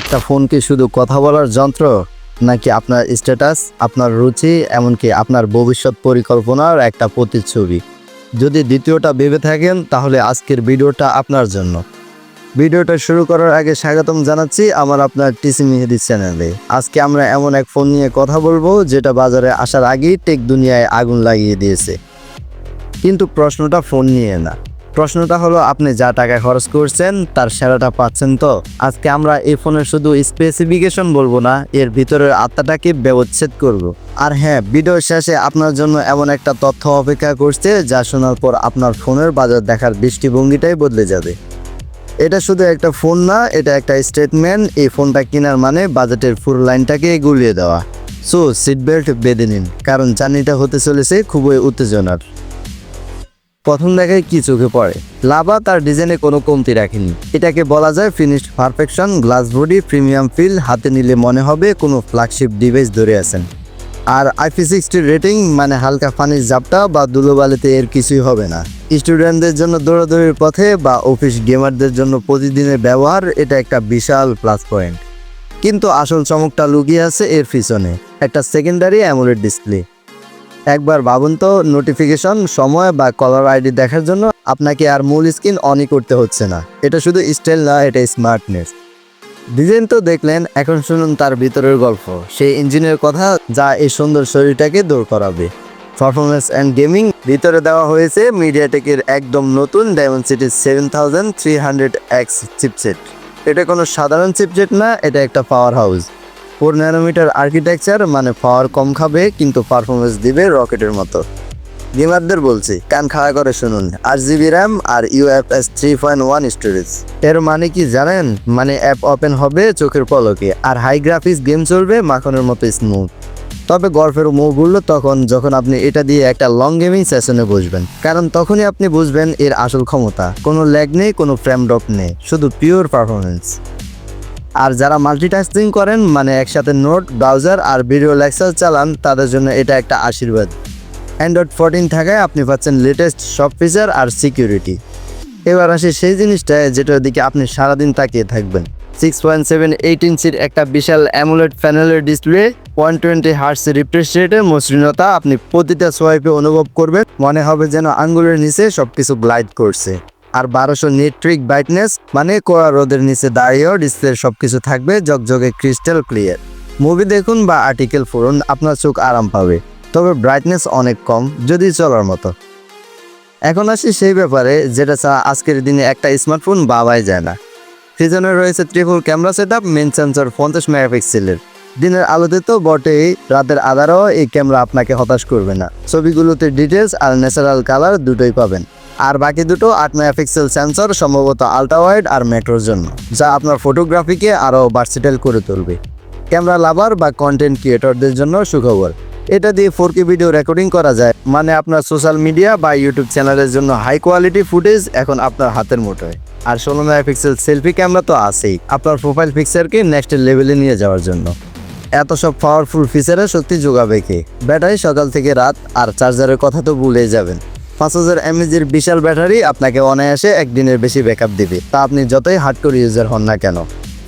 একটা ফোন কি শুধু কথা বলার যন্ত্র, নাকি আপনার স্ট্যাটাস আপনার রুচি, এমনকি আপনার ভবিষ্যৎ পরিকল্পনার একটা প্রতিচ্ছবি? যদি দ্বিতীয়টা ভেবে থাকেন, তাহলে আজকের ভিডিওটা আপনার জন্য। ভিডিওটা শুরু করার আগে স্বাগতম জানাচ্ছি আমার আপনার টিসি মেহেদি চ্যানেলে। আজকে আমরা এমন এক ফোন নিয়ে কথা বলব, যেটা বাজারে আসার আগেই টেক দুনিয়ায় আগুন লাগিয়ে দিয়েছে। কিন্তু প্রশ্নটা ফোন নিয়ে না। প্রশ্নটা হলো, আপনি যা টাকা খরচ করছেন, তার সেরাটা পাচ্ছেন তো? আজকে আমরা এই ফোনের শুধু স্পেসিফিকেশন বলব না, এর ভিতরের আত্মাটাকে ব্যবচ্ছেদ করব। আর হ্যাঁ ভিডিও শেষে আপনার জন্য এমন একটা তথ্য অপেক্ষা করছে, যা শোনার পর আপনার ফোনের বাজার দেখার দৃষ্টিভঙ্গিটাই বদলে যাবে। এটা শুধু একটা ফোন না, এটা একটা স্টেটমেন্ট এই ফোনটা কেনার মানে বাজেটের পুরো লাইনটাকে গুলিয়ে দেওয়া। সো সিট বেল্ট বেঁধে নিন, কারণ জার্নিটা হতে চলেছে, খুবই উত্তেজনার। প্রথম দেখায় কি চোখে পড়ে? লাভা তার ডিজাইনে কোনো কমতি রাখেনি। এটাকে বলা যায় finished perfection glass body premium feel হাতে নিলে মনে হবে কোনো ফ্ল্যাগশিপ ডিভাইস ধরে আছেন। আর আইপি সিক্সটির রেটিং মানে হালকা পানির জাপটা বা দুলোবালিতে এর কিছুই হবে না। স্টুডেন্টদের জন্য দৌড়াদৌড়ির পথে বা অফিস গেমারদের জন্য প্রতিদিনের ব্যবহার, এটা একটা বিশাল প্লাস পয়েন্ট কিন্তু আসল চমকটা লুকিয়ে আছে এর পিছনে। একটা সেকেন্ডারি অ্যামোলেড ডিসপ্লে একবার ভাবুন তো নোটিফিকেশন সময় বা কলার আইডি দেখার জন্য আপনাকে আর মূল স্ক্রিন অনই করতে হচ্ছে না। এটা শুধু স্টাইল না, এটা স্মার্টনেস ডিজাইন তো দেখলেন, এখন শুনুন তার ভিতরের গল্প। সেই ইঞ্জিনের কথা যা এই সুন্দর শরীরটাকে দৌড় করাবে। পারফরমেন্স অ্যান্ড গেমিং ভিতরে দেওয়া হয়েছে মিডিয়াটেকের একদম নতুন Dimensity seven thousand three hundred X chipset এটা কোনো সাধারণ চিপসেট না, এটা একটা power house four nanometer architecture মানে পাওয়ার কম খাবে, কিন্তু পারফরমেন্স দিবে রকেটের মতো। গেমারদের বলছি, কান খাওয়া করে শুনুন আর জিবি র্যাম আর UFS three point one storage এর মানে কি জানেন? মানে অ্যাপ ওপেন হবে, চোখের পলকে, আর হাই গ্রাফিক্স গেম চলবে, মাখনের মতো স্মুথ তবে গল্পের মুখগুলো তখন, যখন আপনি এটা দিয়ে একটা লং গেমিং সেশনে বসবেন। কারণ তখনই আপনি বুঝবেন এর আসল ক্ষমতা। কোনো ল্যাগ নেই, কোনো ফ্রেম ড্রপ নেই, শুধু পিওর পারফরমেন্স আর যারা মাল্টিটাস্কিং করেন মানে একসাথে নোট, ব্রাউজার আর ভিডিও লেকচার চালান, তাদের জন্য এটা একটা আশীর্বাদ। অ্যান্ড্রয়েড ফোরটিন থাকায় আপনি পাচ্ছেন লেটেস্ট সব ফিচার আর সিকিউরিটি এবার আসি সেই জিনিসটায়, যেটার দিকে আপনি সারাদিন তাকিয়ে থাকবেন। সিক্স পয়েন্ট সেভেন এইট ইঞ্চির একটা বিশাল অ্যামুলেট প্যানেলের display one twenty hertz refresh রেটের মসৃণতা আপনি প্রতিটা সোয়াইপে অনুভব করবেন। মনে হবে যেন আঙ্গুলের নিচে সবকিছু গ্লাইড করছে। আর বারোশো নেট্রিক ব্রাইটনেস মানে কোয়া রোদের নিচে দাঁড়িয়েও ডিসপ্লের সবকিছু থাকবে জগজগে ক্রিস্টাল ক্লিয়ার মুভি দেখুন বা আর্টিকেল পড়ুন, আপনার চোখ আরাম পাবে। তবে ব্রাইটনেস অনেক কম, যদি চলার মতো। এখন আসি সেই ব্যাপারে, যেটা ছাড়া আজকের দিনে একটা স্মার্টফোন বাবাই যায় না। সিজনে রয়েছে triple camera set up main sensor পঞ্চাশ মেগাপিক্সেলের দিনের আলোতে তো বটেই, রাতের আধারও এই ক্যামেরা আপনাকে হতাশ করবে না। ছবিগুলোতে ডিটেলস আর ন্যাচারাল কালার দুটোই পাবেন। আর বাকি দুটো আট মেগাপিক্সেল সেন্সর সম্ভবত আলট্রা ওয়াইড আর মেট্রোর জন্য যা আপনার ফটোগ্রাফিকে আরও ভার্সিটাইল করে তুলবে। ক্যামেরা লাভার বা কন্টেন্ট ক্রিয়েটরদের জন্য সুখবর। এটা দিয়ে ফোর ভিডিও রেকর্ডিং করা যায় মানে আপনার সোশ্যাল মিডিয়া বা ইউটিউব চ্যানেলের জন্য হাই কোয়ালিটি ফুটেজ এখন আপনার হাতের মুঠোয়। আর ষোলো মেগাপিক্সেল সেলফি ক্যামেরা তো আছেই, আপনার প্রোফাইল পিকচারকে নেক্সট লেভেলে নিয়ে যাওয়ার জন্য। এত সব পাওয়ারফুল ফিচারে সত্যি যোগাবে কে? ব্যাটারি সকাল থেকে রাত, আর চার্জারের কথা তো ভুলে যাবেন। পাঁচ হাজার এমএজির বিশাল ব্যাটারি আপনাকে অনায়াসে একদিনের বেশি ব্যাকআপ দিবে। তা আপনি যতই হার্ডকোর ইউজার হন না কেন।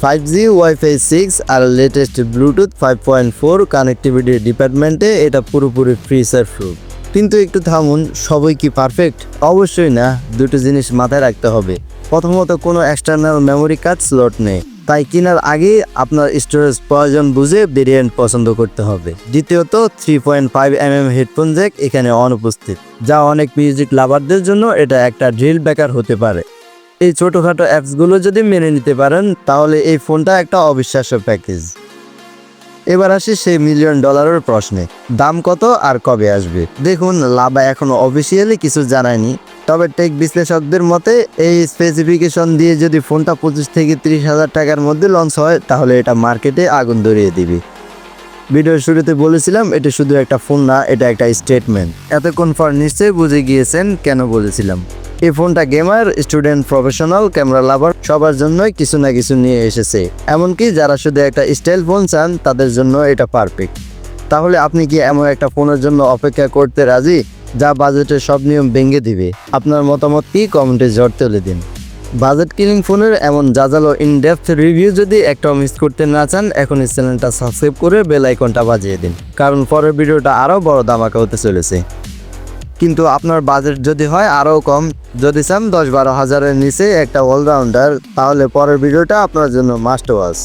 ফাইভ জি ওয়াইফাই সিক্স আর latest Bluetooth five point four connectivity ডিপার্টমেন্টে এটা পুরোপুরি ফ্রি সার প্রুফ কিন্তু একটু থামুন, সবই কি পারফেক্ট অবশ্যই না, দুটো জিনিস মাথায় রাখতে হবে। প্রথমত কোনো এক্সটার্নাল মেমোরি কার্ড স্লট নেই। তাই কেনার আগে আপনার স্টোরেজ প্রয়োজন বুঝে ভেরিয়েন্ট পছন্দ করতে হবে। দ্বিতীয়ত three point five M M headphone jack এখানে অনুপস্থিত যা অনেক মিউজিক লাভারদের জন্য এটা একটা ড্রিল ব্যাকার হতে পারে। এই ছোটোখাটো অ্যাপসগুলো যদি মেনে নিতে পারেন, তাহলে এই ফোনটা একটা অবিশ্বাস্য প্যাকেজ এবার আসি সেই মিলিয়ন ডলারের প্রশ্নে, দাম কত আর কবে আসবে? দেখুন, লাভা এখনও অফিসিয়ালি কিছু জানায়নি। তবে টেক বিশ্লেষকদের মতে, এই স্পেসিফিকেশন দিয়ে যদি ফোনটা পঁচিশ থেকে তিরিশ হাজার টাকার মধ্যে লঞ্চ হয়, তাহলে এটা মার্কেটে আগুন ধরিয়ে দিবে। ভিডিওর শুরুতে বলেছিলাম, এটা শুধু একটা ফোন না, এটা একটা স্টেটমেন্ট এতক্ষণ পর নিশ্চয়ই বুঝে গিয়েছেন কেন বলেছিলাম। এই ফোনটা gamer student professional camera lover সবার জন্যই কিছু না কিছু নিয়ে এসেছে। এমনকি যারা শুধু একটা স্টাইল ফোন চান, তাদের জন্য এটা পারফেক্ট তাহলে আপনি কি এমন একটা ফোনের জন্য অপেক্ষা করতে রাজি? যা বাজেটের সব নিয়ম ভেঙে দিবে। আপনার মতামত কি কমেন্টে জট তুলে দিন। বাজেট কিলিং ফোনের এমন জাজালো ইন ডেপথ রিভিউ যদি একটাও মিস করতে না চান এখন এই চ্যানেলটা সাবস্ক্রাইব করে বেল আইকনটা বাজিয়ে দিন, কারণ পরের ভিডিওটা আরও বড় দামাকা হতে চলেছে। কিন্তু আপনার বাজেট যদি হয় আরও কম, যদি চান দশ বারো হাজারের নিচে একটা অলরাউন্ডার, তাহলে পরের ভিডিওটা আপনার জন্য মাস্ট ওয়াচ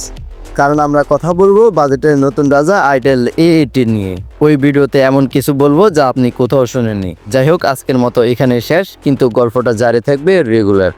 কারণ আমরা কথা বলব বাজেটের নতুন রাজা আইটেল এ এইটি নিয়ে। ওই ভিডিওতে এমন কিছু বলব যা আপনি কোথাও শুনেননি। যাই হোক, আজকের মতো এখানে শেষ, কিন্তু গল্পটা জারি থাকবে রেগুলার।